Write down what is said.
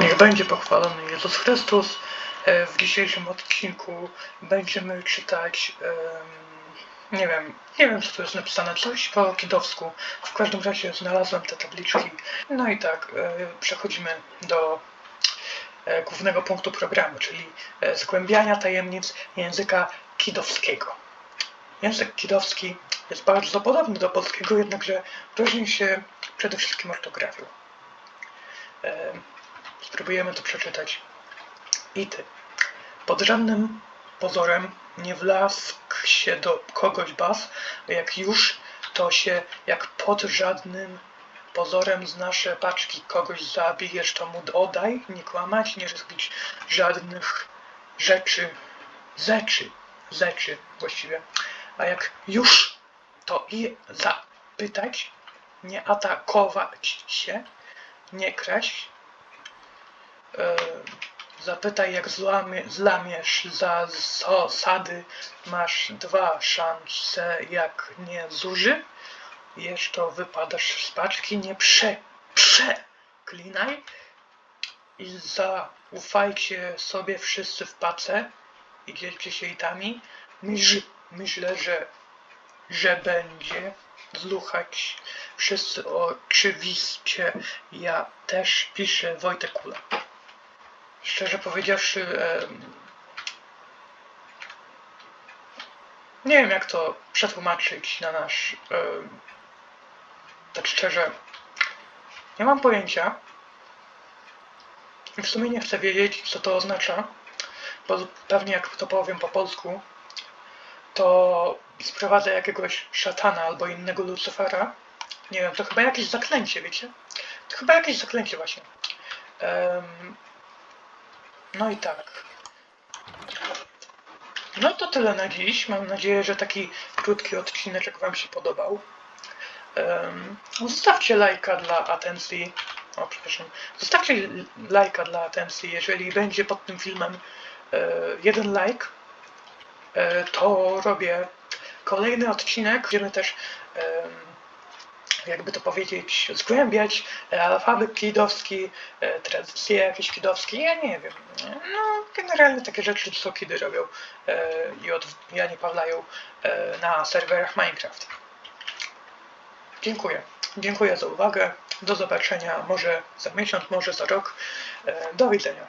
Niech będzie pochwalony Jezus Chrystus. E, W dzisiejszym odcinku będziemy czytać, nie wiem, nie wiem co tu jest napisane, coś po kidowsku. W każdym razie znalazłem te tabliczki. No i tak, e, przechodzimy do e, głównego punktu programu, czyli zgłębiania tajemnic języka kidowskiego. Język kidowski jest bardzo podobny do polskiego, jednakże różni się przede wszystkim ortografią. Spróbujemy to przeczytać. I ty. Pod żadnym pozorem nie wlask się do kogoś bas, a jak już, to się jak pod żadnym pozorem z nasze paczki kogoś zabijesz, to mu oddaj, nie kłamać, nie robić żadnych rzeczy, rzeczy, rzeczy właściwie. A jak już, to i zapytać, nie atakować się, nie kraść, zapytaj jak złamie, zlamiesz za zasady, masz dwa szanse, jak nie zuży, jeszcze wypadasz z paczki, nie prze, przeklinaj i zaufajcie sobie wszyscy w pace i dzielcie się itami. Myśl, myślę, że, że będzie zluchać wszyscy oczywiście. Ja też piszę Wojtek Kula. Szczerze powiedziawszy, nie wiem jak to przetłumaczyć na nasz. tak szczerze, nie mam pojęcia. W sumie nie chcę wiedzieć, co to oznacza, bo pewnie jak to powiem po polsku, to sprowadzę jakiegoś szatana albo innego Lucifera. Nie wiem, to chyba jakieś zaklęcie, wiecie? To chyba jakieś zaklęcie właśnie. No i tak. No to tyle na dziś. Mam nadzieję, że taki krótki odcinek Wam się podobał. Um, zostawcie lajka dla atencji. O, przepraszam. Zostawcie lajka dla atencji. Jeżeli będzie pod tym filmem e, jeden like, e, to robię kolejny odcinek. Będziemy też, em, jakby to powiedzieć, zgłębiać e, alfabet kidowski, e, tradycje jakieś kidowskie. Ja nie wiem. No, generalnie takie rzeczy, co kidy robią e, i od Janie Pawlają e, na serwerach Minecraft. Dziękuję. Dziękuję za uwagę. Do zobaczenia może za miesiąc, może za rok. E, Do widzenia.